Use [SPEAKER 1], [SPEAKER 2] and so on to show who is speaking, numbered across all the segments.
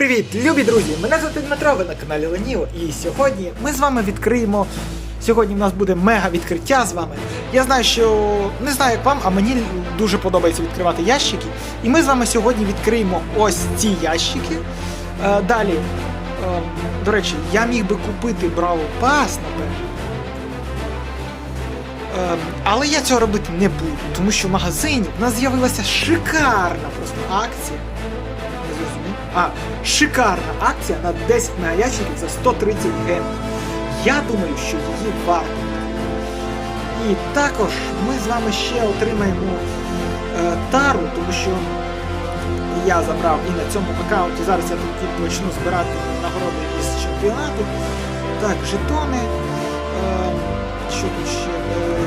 [SPEAKER 1] привіт, любі друзі! Мене звати Дмитро, ви на каналі Леніо, і сьогодні ми з вами відкриємо. Сьогодні в нас буде мега відкриття з вами. Я знаю, що не знаю як вам, а мені дуже подобається відкривати ящики. І ми з вами сьогодні відкриємо ось ці ящики. Е, далі, е, до речі, я міг би купити Браво Пас, напевно. Е, але я цього робити не буду, тому що в магазині в нас з'явилася шикарна просто акція. А, шикарна акція на 10 мегаящиків за 130 гривень. Я думаю, що її варто. І також ми з вами ще отримаємо е, тару, тому що я забрав і на цьому аккаунті. Зараз я тут почну збирати нагороди із чемпіонату. Так, жетони. Е, що тут ще? Е,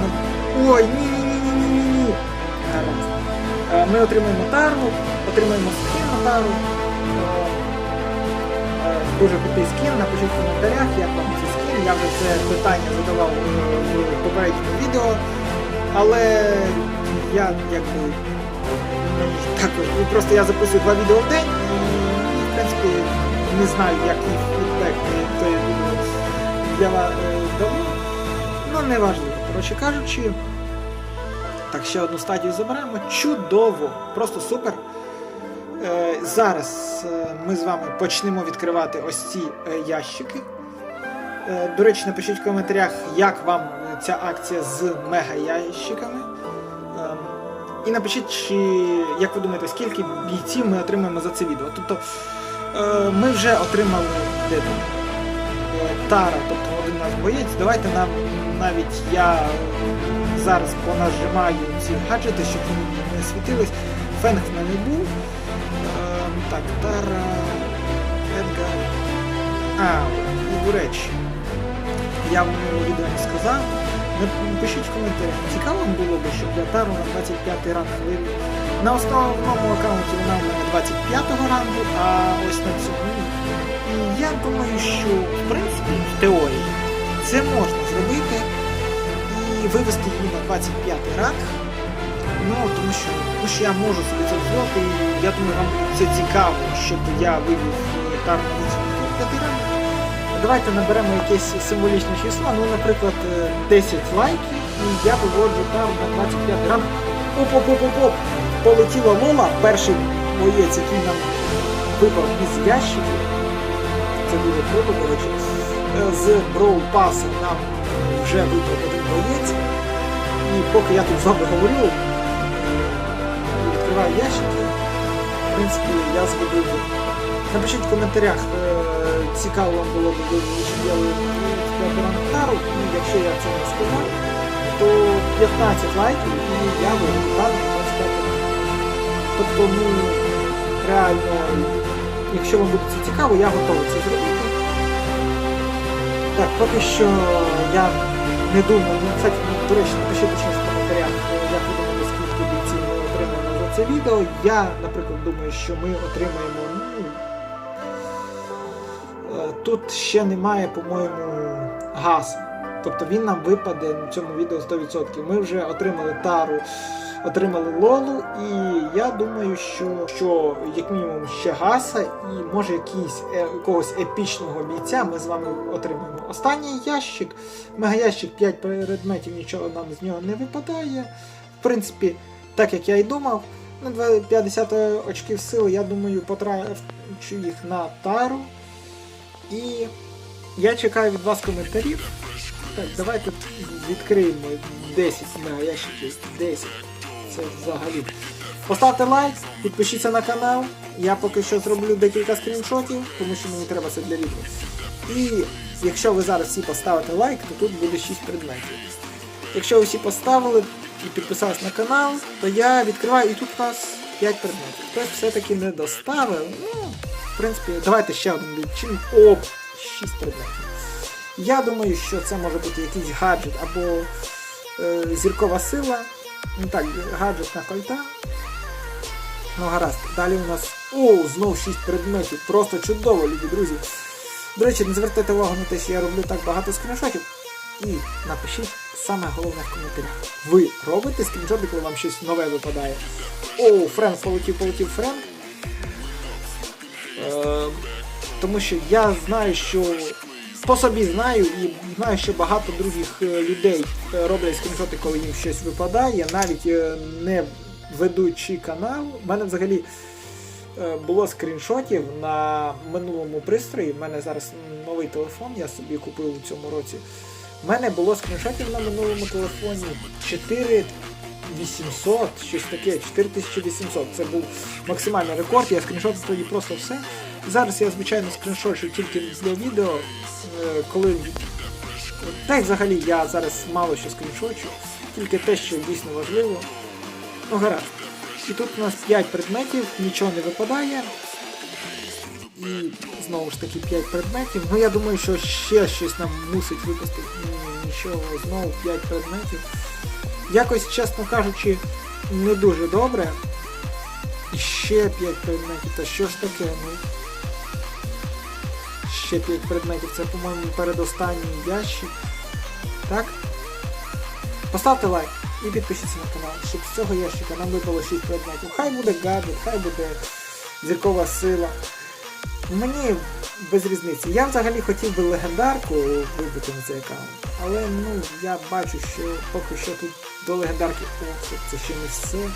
[SPEAKER 1] ну, ой, ні, ні, ні, ні, ні, ні, ні. Е, Ми отримаємо тару, отримаємо скін на тару. Е, е, Дуже крутий скін, напишіть в коментарях, як вам цей скін. Я вже це питання задавав в попередньому відео. Але я якби також просто я записую два відео в день і, в принципі не знаю, який фідбек той відео для вас е. Ну, не важливо. Коротше кажучи. Так, ще одну стадію заберемо. Чудово! Просто супер. Е, зараз е, ми з вами почнемо відкривати ось ці е, ящики. До речі, напишіть в коментарях, як вам ця акція з мега-ящиками. Е, і напишіть, чи, як ви думаєте, скільки бійців ми отримаємо за це відео. Тобто ми вже отримали де Тара, тобто один наш боєць. Давайте нам навіть я зараз понажимаю ці гаджети, щоб вони не світились. Фенг в мене був. Ем, так, Тара. Едгар. А, і речі, я в минулому відео не сказав. Напишіть в коментарях, цікаво вам було б, щоб я Тару на 25 й ранг вивів. На основному аккаунті вона в мене 25 рангу, а ось на цьому. І я думаю, що в принципі в теорії це можна зробити і вивести її на 25 й ранг. Ну, тому що, тому що я можу собі це дозволити, і я думаю, вам це цікаво, щоб я вивів е, на 25 ранг. Давайте наберемо якесь символічне число, ну, наприклад, е, 10 лайків, і я виводжу там на 25 ранг. Оп-оп-оп-оп-оп! Полетіла Лола, перший боєць, який нам випав із ящиків. Це буде круто, до речі. Е, З Brawl Pass нам вже випав один боєць. І поки я тут з вами говорю, відкриваю ящики, принципі, я зробив. Напишіть в коментарях, е, цікаво вам було б, вивів і якщо я це не сказав, то 15 лайків і я на 25 Тобто, ну, реально, якщо вам буде це цікаво, я готовий це зробити. Так, поки що я не думаю, ну, кстати, ну, до речі, напишіть точно в коментарях, це відео. Я, наприклад, думаю, що ми отримаємо, ну, е, тут ще немає, по-моєму, газу. Тобто він нам випаде на цьому відео 100%. Ми вже отримали тару, отримали лолу, і я думаю, що, що як мінімум ще гаса, і може якийсь е, якогось епічного бійця ми з вами отримаємо. Останній ящик, мегаящик 5 предметів, нічого нам з нього не випадає. В принципі, так як я і думав, на 50 очків сили, я думаю, потрачу їх на тару. І я чекаю від вас коментарів. Так, давайте відкриємо 10 на ящиків. 10. Це взагалі. Поставте лайк, підпишіться на канал. Я поки що зроблю декілька скріншотів, тому що мені треба це для відео. І якщо ви зараз всі поставите лайк, то тут буде 6 предметів. Якщо ви всі поставили і підписались на канал, то я відкриваю і тут у нас 5 предметів. Хтось все-таки не доставив. Ну, в принципі, давайте ще один відчин. Оп, 6 предметів. Я думаю, що це може бути якийсь гаджет або е, зіркова сила. Ну так, гаджет на кольта. Ну гаразд. Далі у нас. О, знов 6 предметів. Просто чудово, любі друзі. До речі, не звертайте увагу на те, що я роблю так багато скріншотів. І напишіть саме головне в коментарях. Ви робите скріншоти, коли вам щось нове випадає. О, Френк полетів, полетів Френк. Е, тому що я знаю, що по собі знаю і знаю, що багато других е, людей е, роблять скріншоти, коли їм щось випадає, навіть е, не ведучи канал. У мене взагалі було скріншотів на минулому пристрої. У мене зараз новий телефон, я собі купив у цьому році. У мене було скріншотів на минулому телефоні 4800, щось таке, 4800. Це був максимальний рекорд. Я скріншотив тоді просто все. Зараз я, звичайно, скріншочу тільки для відео, е, коли. Та й взагалі я зараз мало що скріншочу, тільки те, що дійсно важливо. Ну, гаразд. І тут у нас 5 предметів, нічого не випадає. І знову ж таки 5 предметів. Ну я думаю, що ще щось нам мусить випасти. Ні, Нічого, знову 5 предметів. Якось, чесно кажучи, не дуже добре. І ще 5 предметів. Та що ж таке? Ну. Ще 5 предметів. Це, по-моєму, передостанній ящик. Так? Поставте лайк і підпишіться на канал, щоб з цього ящика нам випало 6 предметів. Хай буде гаджет, хай буде зіркова сила. Мені без різниці. Я взагалі хотів би легендарку вибити на цей аккаунт, але ну я бачу, що поки що тут до легендарки О, це ще не все.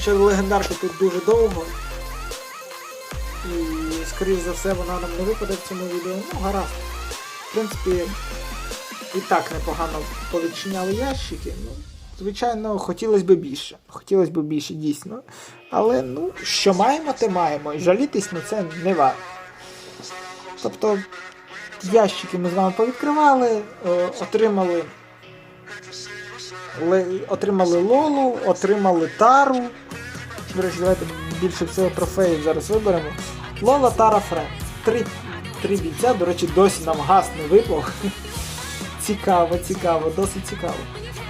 [SPEAKER 1] Ще до легендарки тут дуже довго. І скоріш за все вона нам не випаде в цьому відео. Ну, гаразд. В принципі, і так непогано повідчиняли ящики. Ну, звичайно, хотілося б більше. Хотілося б більше, дійсно. Але ну, що маємо, те маємо. І жалітись на це не варто. Тобто, ящики ми з вами повідкривали, е, отримали. Отримали Лолу, отримали Тару. До речі, давайте більше всього трофеїв зараз виберемо. Лола, Тара, Френ. Три, три бійця, до речі, досі нам газ не випав. Цікаво, цікаво, досить цікаво.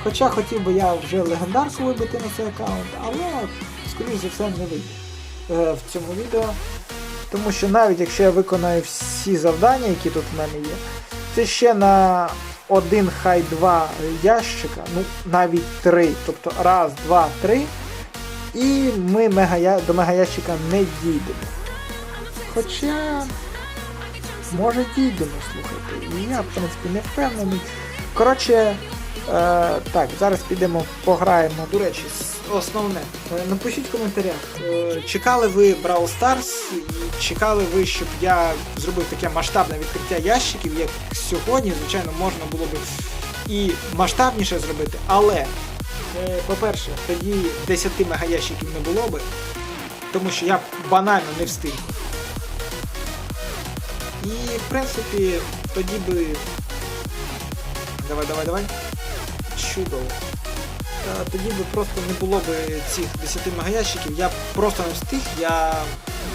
[SPEAKER 1] Хоча хотів би я вже легендарку вибити на цей аккаунт, але скоріш за все не вийде е, в цьому відео. Тому що навіть якщо я виконаю всі завдання, які тут в мене є, це ще на один, хай два ящика, ну навіть три. Тобто раз, два, три. І ми мега, до мегаящика не дійдемо. Хоча. Може дійдемо, слухайте. І я, в принципі, не впевнений. Коротше, е, так, зараз підемо пограємо. До речі, основне. Е, напишіть в коментарях, е, чекали ви Brawl Stars, чекали ви, щоб я зробив таке масштабне відкриття ящиків, як сьогодні, звичайно, можна було б і масштабніше зробити, але, е, по-перше, тоді 10 мегаящиків не було би, тому що я банально не встиг. І в принципі тоді би. Давай, давай, давай. Чудово. Тоді би просто не було би цих 10 мегаящиків. Я просто не встиг. Я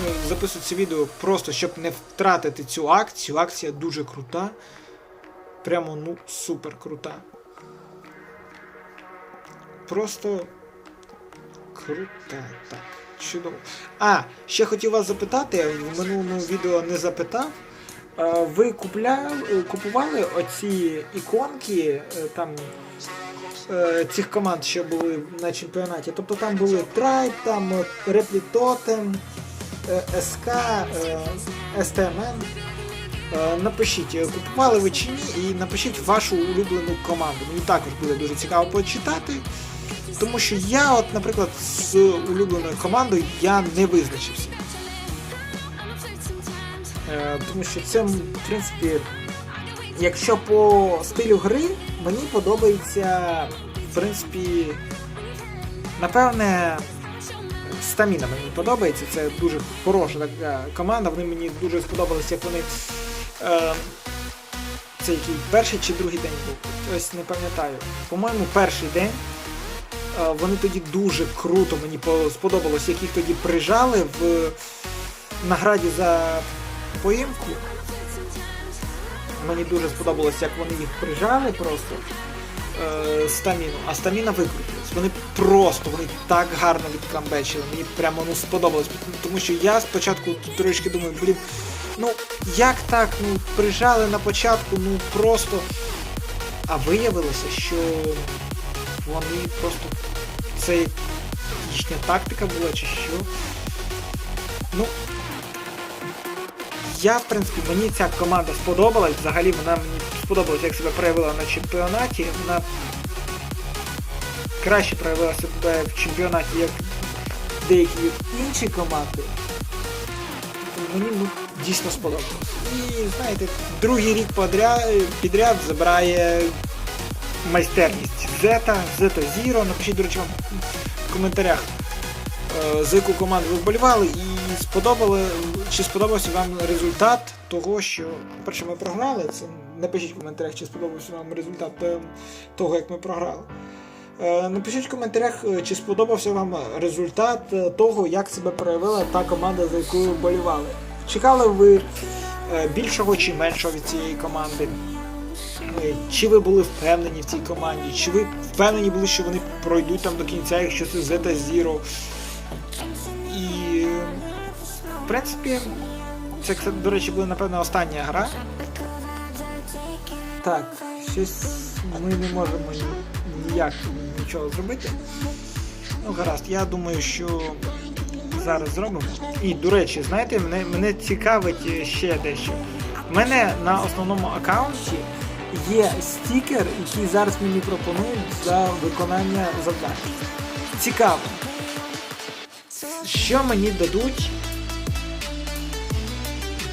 [SPEAKER 1] ну, записую це відео просто щоб не втратити цю акцію. Акція дуже крута. Прямо ну супер крута. Просто крута. Так. Чудово. А, ще хотів вас запитати, в минулому відео не запитав. Ви купляли, купували оці іконки е, там цих команд, що були на чемпіонаті? Тобто там були Трайб, там е, Реплі Тотем, е, СК, е, СТМН. Е, Напишіть, е, купували ви чи ні, і напишіть вашу улюблену команду. Мені також буде дуже цікаво почитати. Тому що я, от, наприклад, з улюбленою командою я не визначився. Е, тому що це, в принципі, якщо по стилю гри, мені подобається, в принципі, напевне, стаміна мені подобається. Це дуже хороша така команда. Вони мені дуже сподобалися, як вони. Е, це який перший чи другий день був. Ось не пам'ятаю. По-моєму, перший день. Е, Вони тоді дуже круто мені сподобалось, як їх тоді прижали в награді за поїмку. Мені дуже сподобалось, як вони їх прижали просто е, стаміну, а стаміна викрутилась. Вони просто вони так гарно відкамбечили. Мені прямо ну сподобалось. Тому що я спочатку трошки думаю, блін, ну як так? Ну прижали на початку, ну просто. А виявилося, що вони просто це їхня тактика була чи що. Ну, я, в принципі, мені ця команда сподобалась. Взагалі вона мені сподобалась, як себе проявила на чемпіонаті. Вона краще проявила себе в чемпіонаті, як деякі інші команди. Мені ну, дійсно сподобалось. І знаєте, другий рік подряд, підряд забирає майстерність Зета, Зета Зіро. Напишіть, до речі, вам в коментарях, е, за яку команду ви вболівали і сподобали, чи сподобався вам результат того, що перше ми програли. Це напишіть в коментарях, чи сподобався вам результат е, того, як ми програли. Е, Напишіть в коментарях, е, чи сподобався вам результат того, як себе проявила та команда, за якою вболівали. Чекали ви більшого чи меншого від цієї команди? Чи ви були впевнені в цій команді? Чи ви впевнені були, що вони пройдуть там до кінця, якщо це Zeta Zero? Принципі, це, до речі, була напевно остання гра. Так, щось ми не можемо ніяк нічого зробити. Ну, гаразд, я думаю, що зараз зробимо. І, до речі, знаєте, мене, мене цікавить ще дещо. У мене на основному аккаунті є стікер, який зараз мені пропонують за виконання завдань. Цікаво. Що мені дадуть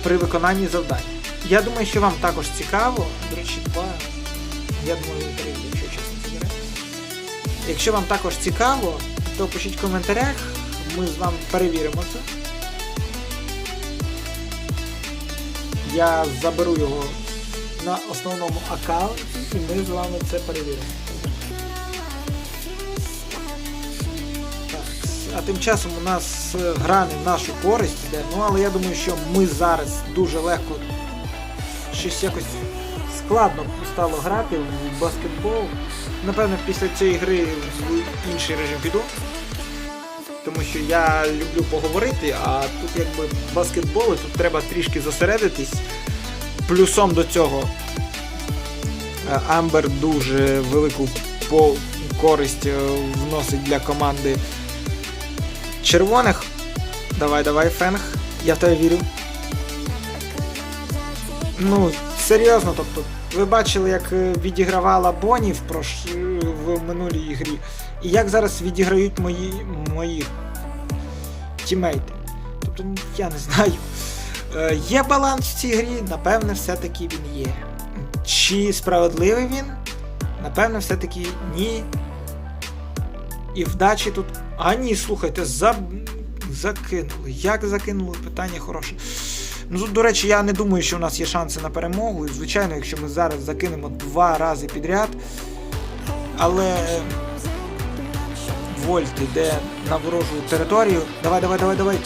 [SPEAKER 1] при виконанні завдань? Я думаю, що вам також цікаво. До речі, два. Я думаю, три, якщо чесно. Якщо вам також цікаво, то пишіть в коментарях, ми з вами перевіримо це. Я заберу його на основному аккаунті і ми з вами це перевіримо. А тим часом у нас е, гра не в нашу користь йде, ну але я думаю, що ми зараз дуже легко щось якось складно стало грати в баскетбол. Напевно, після цієї гри в інший режим піду. Тому що я люблю поговорити, а тут якби баскетбол, і тут треба трішки зосередитись. Плюсом до цього е, Амбер дуже велику користь е, вносить для команди червоних. Давай, давай, Фенг. Я в тебе вірю. Ну, серйозно, тобто, ви бачили, як е, відігравала Боні в, прош... в минулій грі, і як зараз відіграють мої, мої тімейти. Тобто, ну, я не знаю. Е, Є баланс в цій грі, напевне, все-таки він є. Чи справедливий він? Напевне, все-таки ні. І вдачі тут. А ні, слухайте, за... закинули. Як закинули? Питання хороше. Ну до речі, я не думаю, що у нас є шанси на перемогу. Звичайно, якщо ми зараз закинемо два рази підряд. Але Вольт йде на ворожу територію. Давай, давай, давай, давай.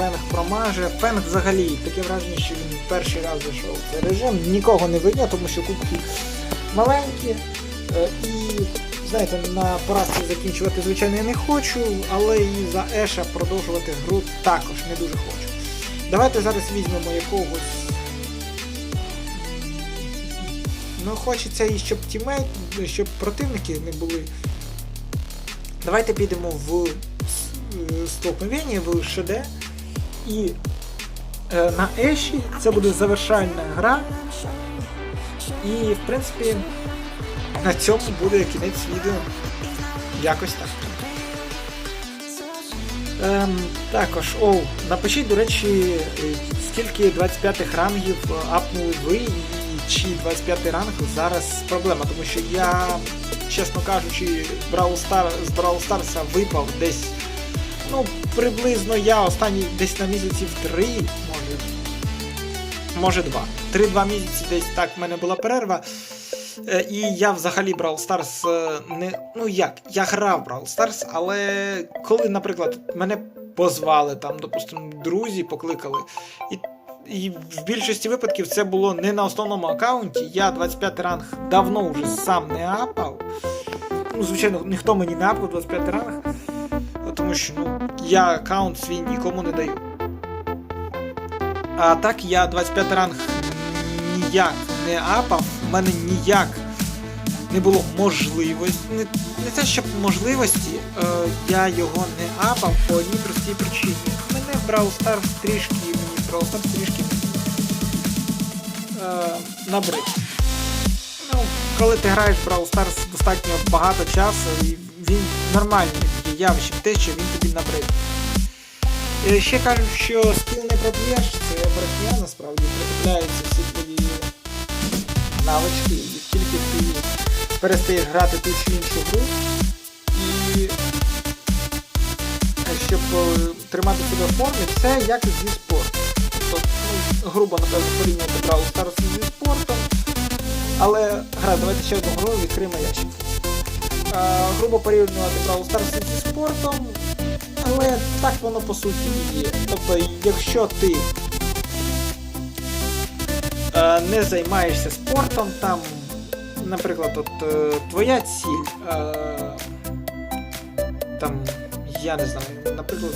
[SPEAKER 1] Фенг промаже. Фенг взагалі таке враження, що він перший раз зайшов в цей режим. Нікого не видно, тому що кубки маленькі. Е, І знаєте, на поразці закінчувати, звичайно, я не хочу, але і за Еша продовжувати гру також не дуже хочу. Давайте зараз візьмемо якогось. Ну, хочеться і щоб тімейт, щоб противники не були. Давайте підемо в е, столкновення, в ШД. І е, на Еші це буде завершальна гра. І, в принципі, на цьому буде кінець відео. Якось так. Ем, також, оу, напишіть, до речі, е, скільки 25-х рангів е, апнули ви, і чи 25 ранг зараз проблема, тому що я, чесно кажучи, Brawl Star, з Brawl Старса випав десь, ну, приблизно я останні десь на місяців 3, може, може 2. 3-2 місяці десь так в мене була перерва. Е, І я взагалі Brawl Stars е, не. Ну як, я грав Brawl Stars, але коли, наприклад, мене позвали, там, допустимо, друзі покликали. І, і в більшості випадків це було не на основному аккаунті. Я 25 ранг давно вже сам не апав. Ну, звичайно, ніхто мені не апав 25 ранг, тому що ну, я аккаунт свій нікому не даю. А так я 25 ранг ніяк не апав, в мене ніяк не було можливості. Не, не те, щоб можливості, е, я його не апав по одній простій причині. Мене в Brawl Stars трішки, мені Brawl Stars трішки е, набрид. Ну, коли ти граєш в Brawl Stars достатньо багато часу, і він нормальне таке явище, те, що він тобі набрид. Е, Ще кажуть, що скіл не проп'єш, це брехня насправді притупляються всі твої навички, і тільки ти перестаєш грати ту чи іншу гру. І е, щоб е, тримати себе в формі, це як зі спортом. Тобто, ну, грубо, напевно, порівнювати Brawl Stars зі спортом. Але гра, давайте ще одну гру відкриємо ящик. Е, грубо порівнювати Brawl Stars зі спортом, але так воно по суті і є. Тобто, якщо ти е, не займаєшся спортом, там, наприклад, от, е, твоя ціль, там, я не знаю, наприклад,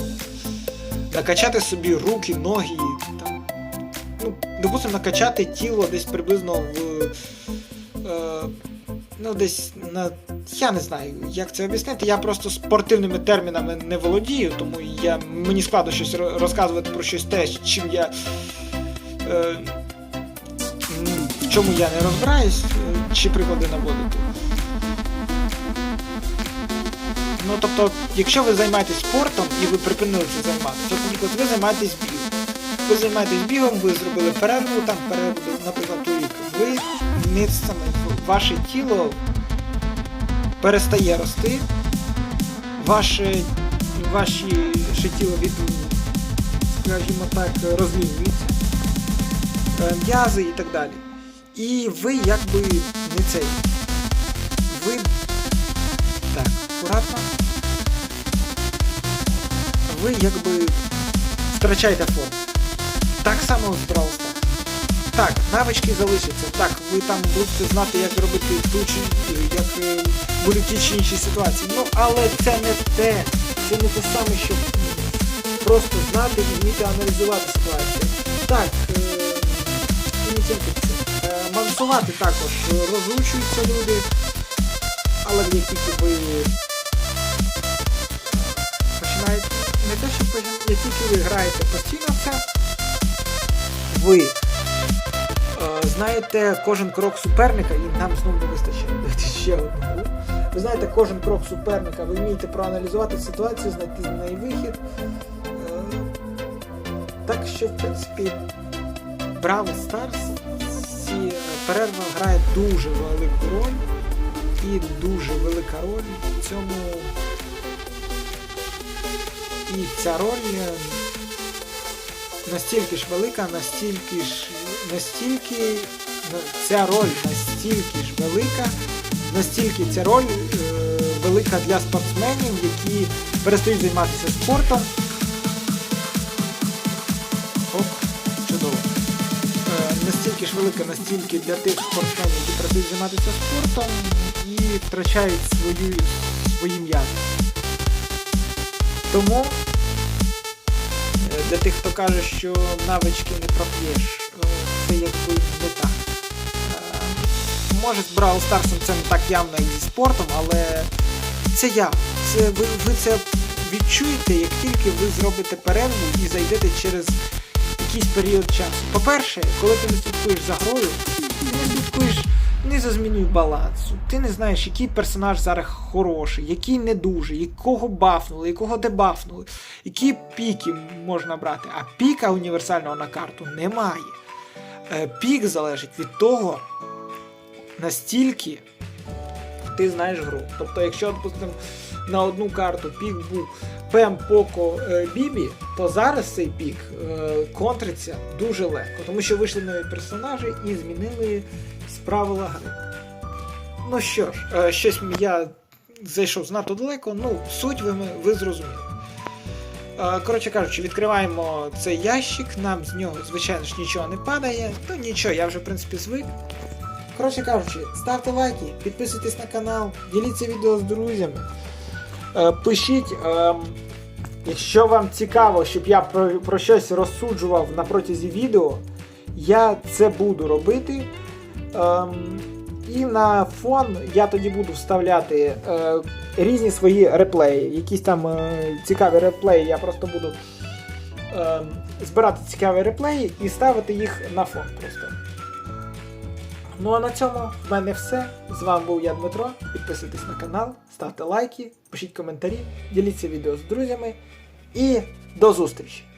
[SPEAKER 1] накачати собі руки, ноги, там, ну, допустимо, накачати тіло десь приблизно в. Ну, десь на. Я не знаю, як це об'яснити. Я просто спортивними термінами не володію, тому я, мені складно щось розказувати про щось те, чим я. Е, в чому я не розбираюсь, е, чи приклади наводити. Ну, тобто, якщо ви займаєтесь спортом і ви припинили це займатися, то, наприклад, ви займаєтесь бігом. Ви займаєтесь бігом, ви зробили перерву, там перерву, наприклад, у рік. Ви місцями, ваше тіло перестає рости, ваше, ваше тіло від, скажімо так, розлінюється, е, м'язи і так далі. І ви якби не цей. Ви. Так, акуратно. Ви якби втрачаєте форму. Так само з Brawl. Так, навички залишаться. Так, ви там будете знати, як робити ту чи як е, будуть ті чи інші ситуації. Ну, але це не те. Це не те саме, що просто знати і вміти аналізувати ситуацію. Так, і не тільки це. Е, Мансувати також розучуються люди, але як тільки ви починаєте не те, що як тільки ви граєте постійно в це, ви е, знаєте кожен крок суперника, і нам знову не вистачає дати ще одну. Ви знаєте кожен крок суперника, ви вмієте проаналізувати ситуацію, знайти з неї вихід. Е, так що, в принципі, Браво Stars ці е, перерва грає дуже велику роль і дуже велика роль в цьому. І ця роль настільки ж велика, настільки ж настільки ця роль настільки ж велика, настільки ця роль е, велика для спортсменів, які перестають займатися спортом. Оп, чудово. Е, настільки ж велика, настільки для тих спортсменів, які перестають займатися спортом і втрачають свою, свої м'язи. Тому Для тих, хто каже, що навички не проп'єш, е, це якби не так. Е, Може з Brawl Stars це не так явно і зі спортом, але це я. Це, ви, ви це відчуєте, як тільки ви зробите перерву і зайдете через якийсь період часу. По-перше, коли ти не слідкуєш за грою, ти не слідкуєш не за зміною балансу. Ти не знаєш, який персонаж зараз хороший, який не дуже, якого бафнули, якого дебафнули, які піки можна брати. А піка універсального на карту немає. Е, Пік залежить від того, настільки ти знаєш гру. Тобто, якщо, допустимо, на одну карту пік був Пем Поко е, Бібі, то зараз цей пік е, контриться дуже легко, тому що вийшли нові персонажі і змінили правила гри. Ну що ж, е, щось я зайшов занадто далеко, ну, суть ви, ви зрозуміли. Коротше кажучи, відкриваємо цей ящик, нам з нього, звичайно ж, нічого не падає. Ну нічого, я вже в принципі звик. Коротше кажучи, ставте лайки, підписуйтесь на канал, діліться відео з друзями. Е, Пишіть, ем, якщо вам цікаво, щоб я про, щось розсуджував на протязі відео, я це буду робити. Ем, І на фон я тоді буду вставляти е, різні свої реплеї. Якісь там е, цікаві реплеї, я просто буду е, збирати цікаві реплеї і ставити їх на фон просто. Ну а на цьому в мене все. З вами був я Дмитро. Підписуйтесь на канал, ставте лайки, пишіть коментарі, діліться відео з друзями і до зустрічі!